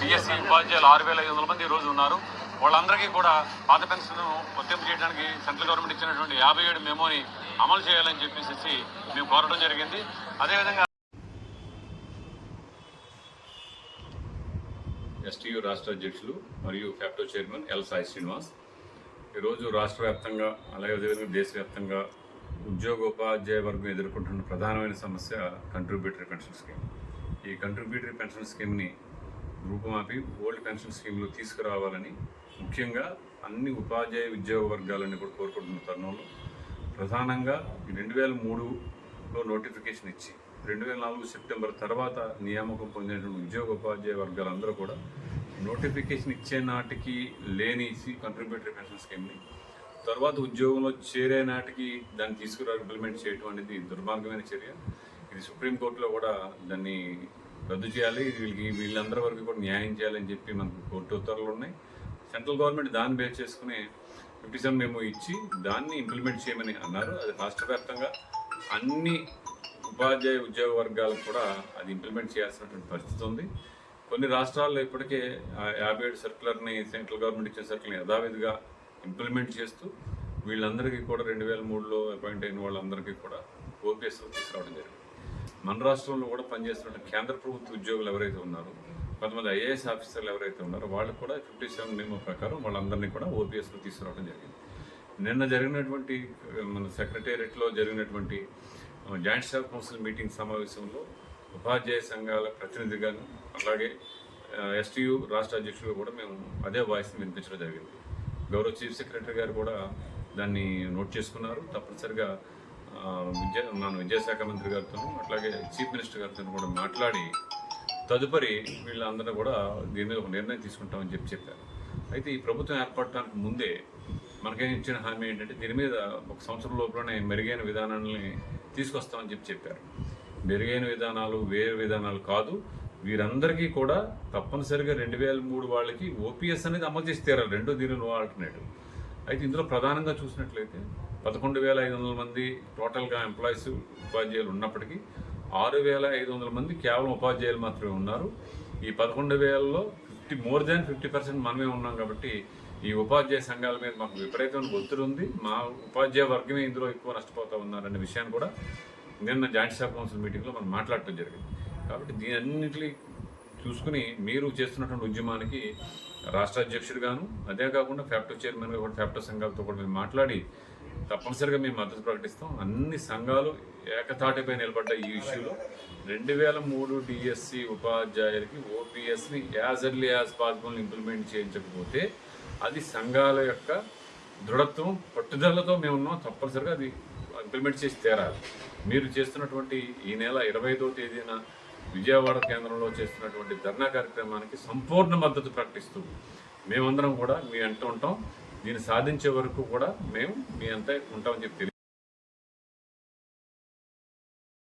DSC ఉపాధ్యాయులు ఆరు వేల ఐదు వందల మంది ఈరోజు రోజు ఉన్నారు. వాళ్ళందరికీ కూడా పాత పెన్షన్ వర్తింపు చేయడానికి సెంట్రల్ గవర్నమెంట్ ఇచ్చినటువంటి యాభై ఏడు మెమోని అమలు చేయాలని చెప్పేసి మేము కోరడం జరిగింది. అదేవిధంగా ఎస్టీయు రాష్ట్ర అధ్యక్షులు మరియు ఫ్యాక్టో చైర్మన్ ఎల్ సాయి శ్రీనివాస్. ఈరోజు రాష్ట్ర వ్యాప్తంగా అలాగే అదేవిధంగా దేశవ్యాప్తంగా ఉద్యోగోపాధ్యాయ వర్గం ఎదుర్కొంటున్న ప్రధానమైన సమస్య కంట్రిబ్యూటరీ పెన్షన్ స్కీమ్ ఈ కంట్రిబ్యూటరీ పెన్షన్ స్కీమ్ని రూపుమాపి ఓల్డ్ పెన్షన్ స్కీమ్లో తీసుకురావాలని ముఖ్యంగా అన్ని ఉపాధ్యాయ ఉద్యోగ వర్గాలని కూడా కోరుకుంటున్న తరుణంలో ప్రధానంగా ఈ రెండు వేల మూడులో నోటిఫికేషన్ ఇచ్చి రెండు వేల నాలుగు సెప్టెంబర్ తర్వాత నియామకం పొందినటువంటి ఉద్యోగ ఉపాధ్యాయ వర్గాలందరూ కూడా నోటిఫికేషన్ ఇచ్చే నాటికి లేని కంట్రిబ్యూటరీ పెన్షన్ స్కీమ్ని తర్వాత ఉద్యోగంలో చేరే నాటికి దాన్ని తీసుకురా ఇంప్లిమెంట్ చేయటం అనేది దుర్మార్గమైన చర్య. ఇది సుప్రీంకోర్టులో కూడా దాన్ని రద్దు చేయాలి. వీళ్ళకి వీళ్ళందరి వరకు కూడా న్యాయం చేయాలని చెప్పి మనకు కోర్టు ఉత్తర్వులు ఉన్నాయి. సెంట్రల్ గవర్నమెంట్ దాన్ని బేస్ చేసుకుని ఫిఫ్టీ సెవెన్ మేము ఇచ్చి దాన్ని ఇంప్లిమెంట్ చేయమని అన్నారు. అది రాష్ట్ర వ్యాప్తంగా అన్ని ఉపాధ్యాయ ఉద్యోగ వర్గాలకు కూడా అది ఇంప్లిమెంట్ చేయాల్సినటువంటి పరిస్థితి ఉంది. కొన్ని రాష్ట్రాల్లో ఇప్పటికే యాభై ఏడు సర్కులర్ని సెంట్రల్ గవర్నమెంట్ ఇచ్చిన సర్కుల్ని యథావిధిగా ఇంప్లిమెంట్ చేస్తూ వీళ్ళందరికీ కూడా రెండు వేల మూడులో అపాయింట్ అయిన వాళ్ళందరికీ కూడా ఓపీఎస్లో తీసుకురావడం జరిగింది. మన రాష్ట్రంలో కూడా పనిచేస్తున్న కేంద్ర ప్రభుత్వ ఉద్యోగులు ఎవరైతే ఉన్నారో కొంతమంది ఐఏఎస్ ఆఫీసర్లు ఎవరైతే ఉన్నారో వాళ్ళు కూడా ఫిఫ్టీ సెవెన్ నియమం ప్రకారం వాళ్ళందరినీ కూడా ఓపీఎస్లో తీసుకురావడం జరిగింది. నిన్న జరిగినటువంటి మన సెక్రటేరియట్లో జరిగినటువంటి జాయింట్ స్టాఫ్ కౌన్సిల్ మీటింగ్ సమావేశంలో ఉపాధ్యాయ సంఘాల ప్రతినిధిగాను అలాగే ఎస్టీయు రాష్ట్ర అధ్యక్షులు కూడా మేము అదే వాయిస్ని వినిపించడం జరిగింది. గౌరవ చీఫ్ సెక్రటరీ గారు కూడా దాన్ని నోట్ చేసుకున్నారు. తప్పనిసరిగా విద్యా మన విద్యాశాఖ మంత్రి గారితో అట్లాగే చీఫ్ మినిస్టర్ గారితో కూడా మాట్లాడి తదుపరి వీళ్ళందరూ కూడా దీని మీద ఒక నిర్ణయం తీసుకుంటామని చెప్పి చెప్పారు. అయితే ఈ ప్రభుత్వం ఏర్పడటానికి ముందే మనకేం ఇచ్చిన హామీ ఏంటంటే దీని మీద ఒక సంవత్సరం లోపలనే మెరుగైన విధానాలని తీసుకొస్తామని చెప్పి చెప్పారు. మెరుగైన విధానాలు వేరే విధానాలు కాదు వీరందరికీ కూడా తప్పనిసరిగా రెండు వేల మూడు వాళ్ళకి ఓపీఎస్ అనేది అమలు చేసి తీరాలి. రెండో దీని నో ఆల్టర్నేటివ్. అయితే ఇందులో ప్రధానంగా చూసినట్లయితే పదకొండు వేల ఐదు వందల మంది టోటల్గా ఎంప్లాయీస్ ఉపాధ్యాయులు ఉన్నప్పటికీ ఆరు వేల ఐదు వందల మంది కేవలం ఉపాధ్యాయులు మాత్రమే ఉన్నారు. ఈ పదకొండు వేలలో fifty more than fifty percent మనమే ఉన్నాం కాబట్టి ఈ ఉపాధ్యాయ సంఘాల మీద మాకు విపరీతమైన ఒత్తిడి ఉంది. మా ఉపాధ్యాయ వర్గమే ఇందులో ఎక్కువ నష్టపోతూ ఉన్నారనే విషయాన్ని కూడా నిన్న జాయింట్ స్టాఫ్ కౌన్సిల్ మీటింగ్లో మనం మాట్లాడటం జరిగింది. కాబట్టి దీని అన్నింటినీ చూసుకుని మీరు చేస్తున్నటువంటి ఉద్యమానికి రాష్ట్ర అధ్యక్షుడిగాను అదే కాకుండా ఫ్యాప్టో చైర్మన్గా కూడా ఫ్యాప్టో సంఘాలతో కూడా మేము మాట్లాడి తప్పనిసరిగా మేము మద్దతు ప్రకటిస్తాం. అన్ని సంఘాలు ఏకతాటిపై నిలబడ్డ ఈ ఇష్యూలో రెండు వేల మూడు డిఎస్సి ఉపాధ్యాయులకి ఓపీఎస్ని as early as possible implement చేయించకపోతే అది సంఘాల యొక్క దృఢత్వం పట్టుదలతో మేము ఉన్నాం. తప్పనిసరిగా అది ఇంప్లిమెంట్ చేసి తేరాలి. మీరు చేస్తున్నటువంటి ఈ నెల ఇరవై ఐదో తేదీన విజయవాడ కేంద్రంలో చేస్తున్నటువంటి ధర్నా కార్యక్రమానికి సంపూర్ణ మద్దతు ప్రకటిస్తూ మేమందరం కూడా మీ అంటూ ఉంటాం. దీన్ని సాధించే వరకు కూడా మేము మీ అంతా ఉంటామని చెప్పి